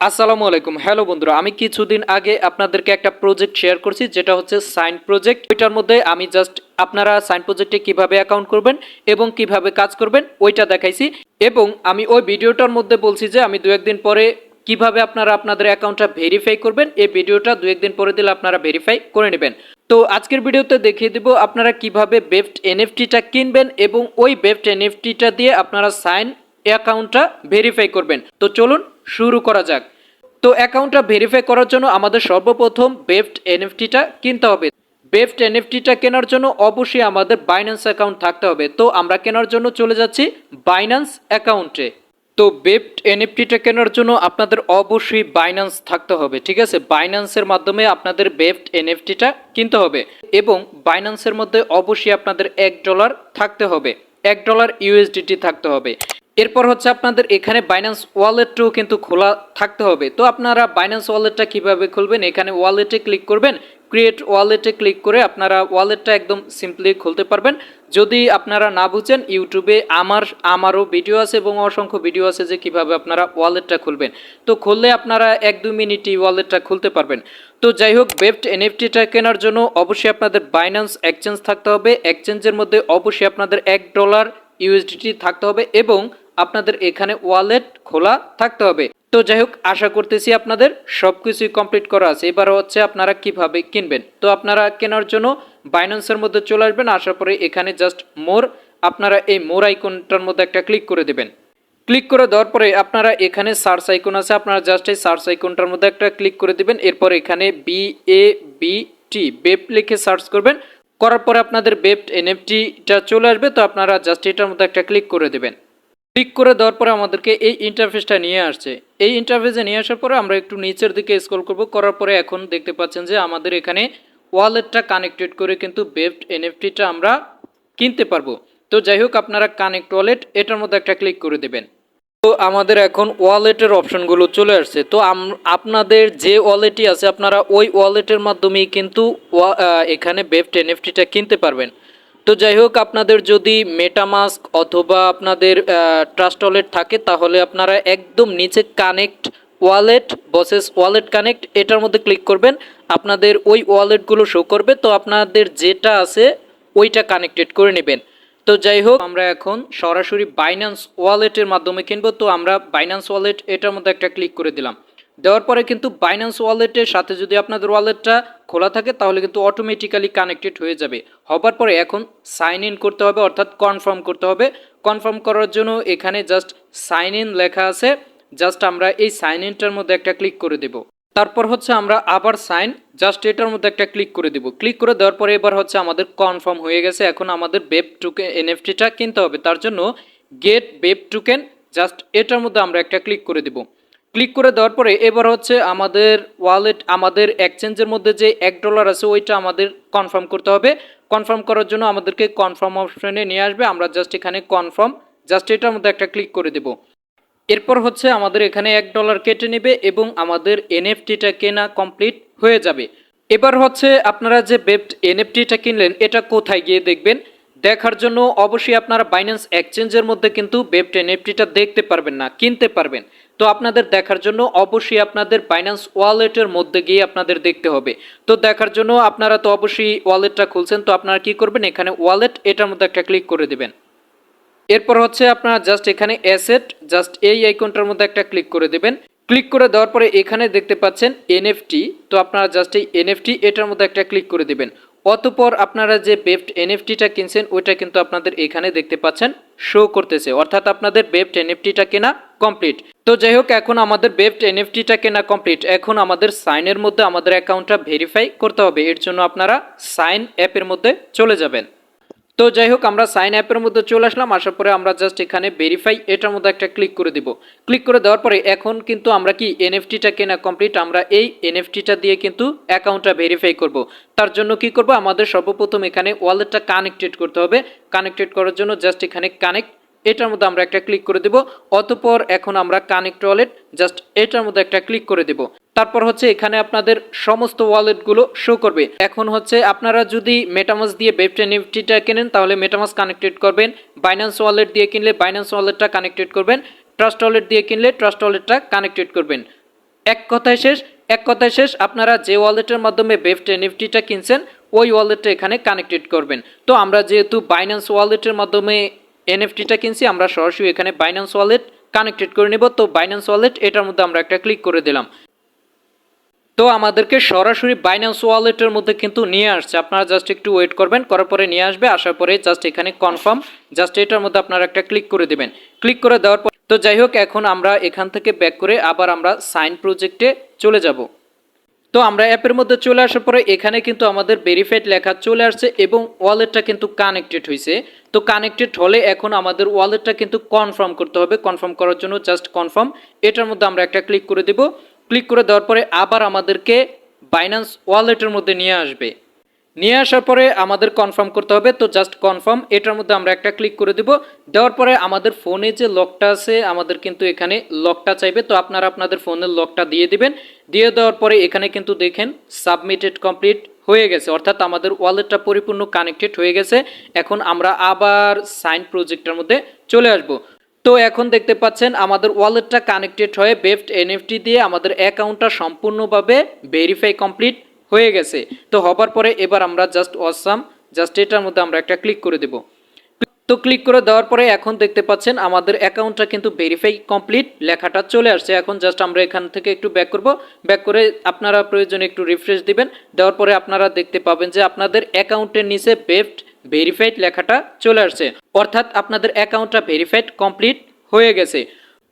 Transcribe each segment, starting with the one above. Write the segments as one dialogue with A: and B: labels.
A: আসসালামু আলাইকুম। হ্যালো বন্ধুরা, আমি কিছুদিন আগে আপনাদেরকে একটা প্রজেক্ট শেয়ার করছি, যেটা হচ্ছে সাইন প্রজেক্ট ওইটার মধ্যে আমি জাস্ট আপনারা সাইন প্রজেক্টে কীভাবে অ্যাকাউন্ট করবেন এবং কীভাবে কাজ করবেন, ওইটা দেখাইছি। এবং আমি ওই ভিডিওটার মধ্যে বলছি যে আমি দু একদিন পরে কীভাবে আপনারা আপনাদের অ্যাকাউন্টটা ভেরিফাই করবেন, এই ভিডিওটা দু একদিন পরে দিলে আপনারা ভেরিফাই করে নেবেন। তো আজকের ভিডিওতে দেখিয়ে দিব আপনারা কীভাবে বেফট এনএফটিটা কিনবেন এবং ওই বেফট এনএফটিটা দিয়ে আপনারা সাইন অ্যাকাউন্টটা ভেরিফাই করবেন। তো চলুন শুরু করা যাক। তো অ্যাকাউন্টটা ভেরিফাই করার জন্য আমাদের সর্বপ্রথম বেফট এনএফটিটা কিনতে হবে। বেফট এনএফটিটা কেনার জন্য অবশ্যই আমাদের বাইন্যান্স অ্যাকাউন্ট থাকতে হবে। তো আমরা কেনার জন্য চলে যাচ্ছি বাইন্যান্স অ্যাকাউন্টে তো বেফট এনএফটিটা কেনার জন্য আপনাদের অবশ্যই বাইন্যান্স থাকতে হবে, ঠিক আছে? বাইন্যান্সের মাধ্যমে আপনাদের বেফট এনএফটিটা কিনতে হবে এবং বাইন্যান্সের মধ্যে অবশ্যই আপনাদের এক ডলার থাকতে হবে। এক ডলার ইউএসডিটি থাকতে হবে। এরপর হচ্ছে আপনাদের এখানে বাইন্যান্স ওয়ালেটটাও কিন্তু খোলা থাকতে হবে। তো আপনারা বাইন্যান্স ওয়ালেটটা কীভাবে খুলবেন? এখানে ওয়ালেটে ক্লিক করবেন। ক্রিয়েট ওয়ালেটে ক্লিক করে আপনারা ওয়ালেটটা একদম সিম্পলি খুলতে পারবেন। যদি আপনারা না বুঝেন ইউটিউবে আমার, আমারও ভিডিও আছে এবং অসংখ্য ভিডিও আছে যে কীভাবে আপনারা ওয়ালেটটা খুলবেন। তো খুললে আপনারা এক দু মিনিটই ওয়ালেটটা খুলতে পারবেন। তো যাই হোক বেফট এনএফটিটা কেনার জন্য অবশ্যই আপনাদের বাইন্যান্স এক্সচেঞ্জ থাকতে হবে। এক্সচেঞ্জের মধ্যে অবশ্যই আপনাদের এক ডলার ইউএসডিটি থাকতে হবে এবং আপনাদের এখানে ওয়ালেট খোলা থাকতে হবে। তো যাই হোক আশা করতেছি আপনাদের সব কিছুই কমপ্লিট করা আছে। এবার হচ্ছে আপনারা কীভাবে কিনবেন? তো আপনারা কেনার জন্য বাইন্যান্সের মধ্যে চলে আসবেন। আসার পরে এখানে জাস্ট মোর আপনারা এই মোর আইকনটার মধ্যে একটা ক্লিক করে দেবেন। ক্লিক করে দেওয়ার পরে আপনারা এখানে সার্চ আইকন আছে। আপনারা জাস্ট এই সার্চ আইকনটার মধ্যে একটা ক্লিক করে দিবেন। এরপর এখানে বি এ বি টি বেপ লিখে সার্চ করবেন। করার পরে আপনাদের বেপ্ট এনএফটিটা চলে আসবে। তো আপনারা জাস্ট এটার মধ্যে একটা ক্লিক করে দেবেন। ক্লিক করে দেওয়ার পরে আমাদেরকে এই ইন্টারফেসটা নিয়ে আসছে। এই ইন্টারফেসে নিয়ে আসার পরে আমরা একটু নিচের দিকে স্ক্রল করব। করার পরে এখন দেখতে পাচ্ছেন যে আমাদের এখানে ওয়ালেটটা কানেক্টেড করে কিন্তু বেফট এনএফটিটা আমরা কিনতে পারব। তো যাই হোক, আপনারা কানেক্ট ওয়ালেট এটার মধ্যে একটা ক্লিক করে দেবেন। তো আমাদের এখন ওয়ালেটের অপশনগুলো চলে আসছে। তো আপনাদের যে ওয়ালেটই আছে, আপনারা ওই ওয়ালেটের মাধ্যমেই কিন্তু এখানে বেফট এনএফটিটা কিনতে পারবেন। তো যাই হোক, আপনাদের যদি মেটামাস্ক অথবা আপনাদের ট্রাস্ট ওয়ালেট থাকে, তাহলে আপনারা একদম নিচে কানেক্ট ওয়ালেট বসেস ওয়ালেট কানেক্ট এটার মধ্যে ক্লিক করবেন। আপনাদের ওই ওয়ালেটগুলো শো করবে, তো আপনাদের যেটা আছে, ওইটা কানেক্টেড করে নেবেন। তো যাই হোক, আমরা এখন সরাসরি বাইন্যান্স ওয়ালেটের মাধ্যমে কিনবো, তো আমরা বাইন্যান্স ওয়ালেট এটার মধ্যে একটা ক্লিক করে দিলাম। দেওয়ার পরে কিন্তু বাইন্যান্স ওয়ালেটের সাথে যদি আপনাদের ওয়ালেটটা খোলা থাকে, তাহলে কিন্তু অটোমেটিক্যালি কানেক্টেড হয়ে যাবে। হবার পরে এখন সাইন ইন করতে হবে, অর্থাৎ কনফার্ম করতে হবে। কনফার্ম করার জন্য এখানে জাস্ট সাইন ইন লেখা আছে। জাস্ট আমরা এই সাইন ইনটার মধ্যে একটা ক্লিক করে দেব। তারপর হচ্ছে আমরা আবার সাইন জাস্ট এটার মধ্যে একটা ক্লিক করে দেব। ক্লিক করে দেওয়ার পরে এবার হচ্ছে আমাদের কনফার্ম হয়ে গেছে। এখন আমাদের বেব টুকেন এনএফটিটা কিনতে হবে। তার জন্য গেট বেব টুকেন জাস্ট এটার মধ্যে আমরা একটা ক্লিক করে দেব। ক্লিক করে দেওয়ার পরে এবার হচ্ছে আমাদের ওয়ালেট আমাদের এক্সচেঞ্জের মধ্যে যে এক ডলার আছে, ওইটা আমাদের কনফার্ম করতে হবে। কনফার্ম করার জন্য আমাদেরকে কনফার্ম অপশনে নিয়ে আসবে। আমরা জাস্ট এখানে কনফার্ম জাস্ট এটার মধ্যে একটা ক্লিক করে দেব। এরপর হচ্ছে আমাদের এখানে এক ডলার কেটে নেবে এবং আমাদের এনএফটিটা কেনা কমপ্লিট হয়ে যাবে। এবার হচ্ছে আপনারা যে বেপ্ট এনএফটিটা কিনলেন, এটা কোথায় গিয়ে দেখবেন? দেখার জন্য অবশ্যই আপনারা বাইন্যান্স এক্সচেঞ্জের মধ্যে কিন্তু বেপ্ট এনএফটিটা দেখতে পারবেন না, কিনতে পারবেন। তো আপনাদের দেখার জন্য অবশ্যই আপনাদের বাইন্যান্স ওয়ালেটের মধ্যে গিয়ে আপনাদের দেখতে হবে। তো দেখার জন্য আপনারা তো অবশ্যই ওয়ালেটটা খুলছেন, তো আপনারা কি করবেন? এখানে ওয়ালেট এটার মধ্যে একটা ক্লিক করে দেবেন। এরপর হচ্ছে আপনারা জাস্ট এখানে অ্যাসেট জাস্ট এই আইকনটার মধ্যে একটা ক্লিক করে দেবেন। ক্লিক করে দেওয়ার পরে এখানে দেখতে পাচ্ছেন এনএফটি তো আপনারা জাস্ট এই এনএফটি এটার মধ্যে একটা ক্লিক করে দেবেন। অতপর আপনারা যে বেফট এনএফটিটা কিনছেন, ওইটা কিন্তু আপনাদের এখানে দেখতে পাচ্ছেন শো করতেছে। অর্থাৎ আপনাদের বেফট এনএফটিটা কেনা কমপ্লিট তো যাই হোক, এখন আমাদের বেফট এনএফটিটা কেনা কমপ্লিট এখন আমাদের সাইনের মধ্যে আমাদের অ্যাকাউন্টটা ভেরিফাই করতে হবে। এর জন্য আপনারা সাইন অ্যাপের মধ্যে চলে যাবেন। তো যাই হোক, আমরা সাইন অ্যাপের মধ্যে চলে আসলাম। আসার পরে আমরা জাস্ট এখানে ভেরিফাই এটার মধ্যে একটা ক্লিক করে দিব। ক্লিক করে দেওয়ার পরে এখন কিন্তু আমরা কি এনএফটিটা কেনা কমপ্লিট আমরা এই এনএফটিটা দিয়ে কিন্তু অ্যাকাউন্টটা ভেরিফাই করব। তার জন্য কি করব? আমাদের সর্বপ্রথম এখানে ওয়ালেটটা কানেক্টেড করতে হবে। কানেক্টেড করার জন্য জাস্ট এখানে কানেক্ট এটার মধ্যে আমরা একটা ক্লিক করে দেব। অতপর এখন আমরা কানেক্ট ওয়ালেট জাস্ট এটার মধ্যে একটা ক্লিক করে দেব। তারপর হচ্ছে এখানে আপনাদের সমস্ত ওয়ালেটগুলো শো করবে। এখন হচ্ছে আপনারা যদি মেটামাস দিয়ে বেপটে নিফটিটা কেনেন, তাহলে মেটামাস কানেক্টেড করবেন। বাইন্যান্স ওয়ালেট দিয়ে কিনলে বাইন্যান্স ওয়ালেটটা কানেক্টেড করবেন। ট্রাস্ট ওয়ালেট দিয়ে কিনলে ট্রাস্ট ওয়ালেটটা কানেক্টেড করবেন। এক কথায় শেষ, এক কথায় শেষ, আপনারা যে ওয়ালেটের মাধ্যমে বেফট এনএফটিটা কিনছেন, ওই ওয়ালেটটা এখানে কানেক্টেড করবেন। তো আমরা যেহেতু বাইন্যান্স ওয়ালেটের মাধ্যমে এনএফটিটা কিনছি, আমরা সরাসরি এখানে বাইন্যান্স ওয়ালেট কানেক্টেড করে নেব। তো বাইন্যান্স ওয়ালেট এটার মধ্যে আমরা একটা ক্লিক করে দিলাম। তো আমাদেরকে সরাসরি বাইন্যান্স ওয়ালেটের মধ্যে কিন্তু নিয়ে আসছে। আপনারা জাস্ট একটু ওয়েট করবেন, করার পরে নিয়ে আসবে, আসার পরে জাস্ট এখানে কনফার্ম জাস্ট এটার মধ্যে আপনারা একটা ক্লিক করে দিবেন। ক্লিক করে দেওয়ার পর, তো যাই হোক, এখন আমরা এখান থেকে ব্যাক করে আবার আমরা সাইন প্রজেক্টে চলে যাব। তো আমরা অ্যাপের মধ্যে চলে আসার পরে এখানে কিন্তু আমাদের ভেরিফাইড লেখা চলে আসছে এবং ওয়ালেটটা কিন্তু কানেক্টেড হয়েছে তো কানেক্টেড হলে এখন আমাদের ওয়ালেটটা কিন্তু কনফার্ম করতে হবে। কনফার্ম করার জন্য জাস্ট কনফার্ম এটার মধ্যে আমরা একটা ক্লিক করে দেব। ক্লিক করে দেওয়ার পরে আবার আমাদেরকে বাইন্যান্স ওয়ালেটের মধ্যে নিয়ে আসবে। নিয়ে আসার পরে আমাদের কনফার্ম করতে হবে। তো জাস্ট কনফার্ম এটার মধ্যে আমরা একটা ক্লিক করে দেব। দেওয়ার পরে আমাদের ফোনে যে লকটা আছে, আমাদের কিন্তু এখানে লকটা চাইবে। তো আপনারা আপনাদের ফোনের লকটা দিয়ে দিবেন। দিয়ে দেওয়ার পরে এখানে কিন্তু দেখেন সাবমিটেড কমপ্লিট হয়ে গেছে। অর্থাৎ আমাদের ওয়ালেটটা পরিপূর্ণ কানেক্টেড হয়ে গেছে। এখন আমরা আবার সাইন প্রজেক্টের মধ্যে চলে আসব। তো এখন দেখতে পাচ্ছেন, আমাদের ওয়ালেটটা কানেক্টেড হয়ে বেফট এনএফটি দিয়ে আমাদের অ্যাকাউন্টটা সম্পূর্ণভাবে ভেরিফাই কমপ্লিট হয়ে গেছে। তো হবার পরে এবার আমরা জাস্ট অসাম জাস্ট এটার মধ্যে আমরা একটা ক্লিক করে দেব। তো ক্লিক করে দেওয়ার পরে এখন দেখতে পাচ্ছেন আমাদের অ্যাকাউন্টটা কিন্তু ভেরিফাই কমপ্লিট লেখাটা চলে আসছে। এখন জাস্ট আমরা এখান থেকে একটু ব্যাক করব। ব্যাক করে আপনারা প্রয়োজনে একটু রিফ্রেশ দিবেন। দেওয়ার পরে আপনারা দেখতে পাবেন যে আপনাদের অ্যাকাউন্টের নিচে বেফট ভেরিফাইড লেখাটা চলে আসছে। অর্থাৎ আপনাদের অ্যাকাউন্টটা ভেরিফাইড কমপ্লিট হয়ে গেছে।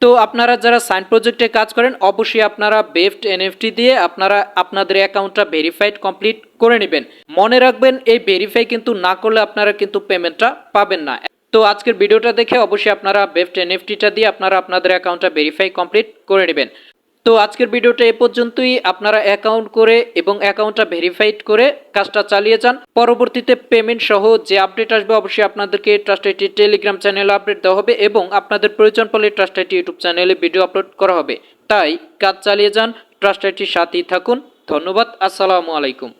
A: তো আপনারা যারা সাইন প্রজেক্টে কাজ করেন, অবশ্যই আপনারা বেফট এনএফটি দিয়ে আপনারা আপনাদের অ্যাকাউন্টটা ভেরিফাইড কমপ্লিট করে নেবেন। মনে রাখবেন, এই ভেরিফাই কিন্তু না করলে আপনারা কিন্তু পেমেন্টটা পাবেন না। তো আজকের ভিডিওটা দেখে অবশ্যই আপনারা বেফট এনএফটিটা দিয়ে আপনারা আপনাদের অ্যাকাউন্টটা ভেরিফাই কমপ্লিট করে নেবেন। তো আজকের ভিডিওটা এ পর্যন্তই। আপনারা অ্যাকাউন্ট করে এবং অ্যাকাউন্টটা ভেরিফাইড করে কাজটা চালিয়ে যান। পরবর্তীতে পেমেন্ট সহ যে আপডেট আসবে অবশ্যই আপনাদেরকে ট্রাস্ট আইটি টেলিগ্রাম চ্যানেলে আপডেট দেওয়া হবে এবং আপনাদের প্রয়োজন পড়লে ট্রাস্ট আইটি ইউটিউব চ্যানেলে ভিডিও আপলোড করা হবে। তাই কাজ চালিয়ে যান ট্রাস্ট আইটির সাথেই থাকুন। ধন্যবাদ, আসসালামু আলাইকুম।